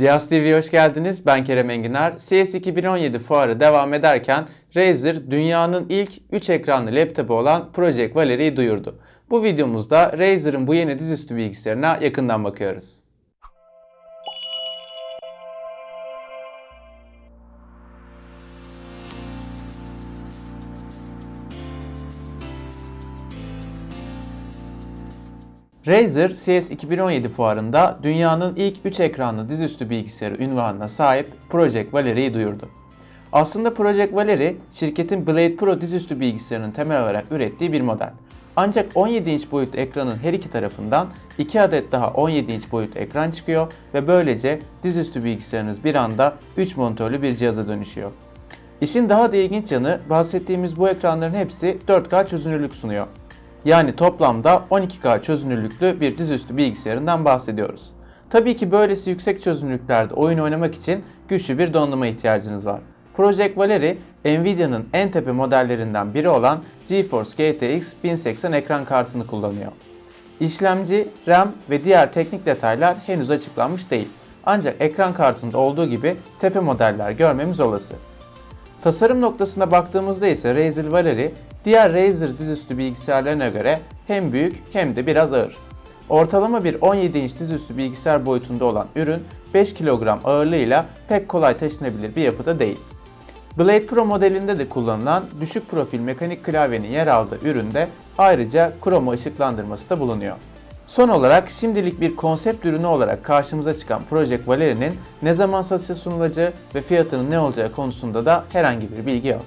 Cihaz TV'ye hoş geldiniz. Ben Kerem Enginar. CS 2017 fuarı devam ederken Razer dünyanın ilk 3 ekranlı laptopu olan Project Valery'yi duyurdu. Bu videomuzda Razer'ın bu yeni dizüstü bilgisayarına yakından bakıyoruz. Razer CS 2017 fuarında dünyanın ilk 3 ekranlı dizüstü bilgisayarı ünvanına sahip Project Valery'yi duyurdu. Aslında Project Valery, şirketin Blade Pro dizüstü bilgisayarının temel olarak ürettiği bir model. Ancak 17 inç boyut ekranın her iki tarafından 2 adet daha 17 inç boyut ekran çıkıyor ve böylece dizüstü bilgisayarınız bir anda 3 monitörlü bir cihaza dönüşüyor. İşin daha da ilginç yanı bahsettiğimiz bu ekranların hepsi 4K çözünürlük sunuyor. Yani toplamda 12K çözünürlüklü bir dizüstü bilgisayarından bahsediyoruz. Tabii ki böylesi yüksek çözünürlüklerde oyun oynamak için güçlü bir donanıma ihtiyacınız var. Project Valery, Nvidia'nın en tepe modellerinden biri olan GeForce GTX 1080 ekran kartını kullanıyor. İşlemci, RAM ve diğer teknik detaylar henüz açıklanmış değil. Ancak ekran kartında olduğu gibi tepe modeller görmemiz olası. Tasarım noktasına baktığımızda ise Razer Valery diğer Razer dizüstü bilgisayarlarına göre hem büyük hem de biraz ağır. Ortalama bir 17 inç dizüstü bilgisayar boyutunda olan ürün 5 kilogram ağırlığıyla pek kolay taşınabilir bir yapıda değil. Blade Pro modelinde de kullanılan düşük profil mekanik klavyenin yer aldığı üründe ayrıca kroma ışıklandırması da bulunuyor. Son olarak şimdilik bir konsept ürünü olarak karşımıza çıkan Project Valery'nin ne zaman satışa sunulacağı ve fiyatının ne olacağı konusunda da herhangi bir bilgi yok.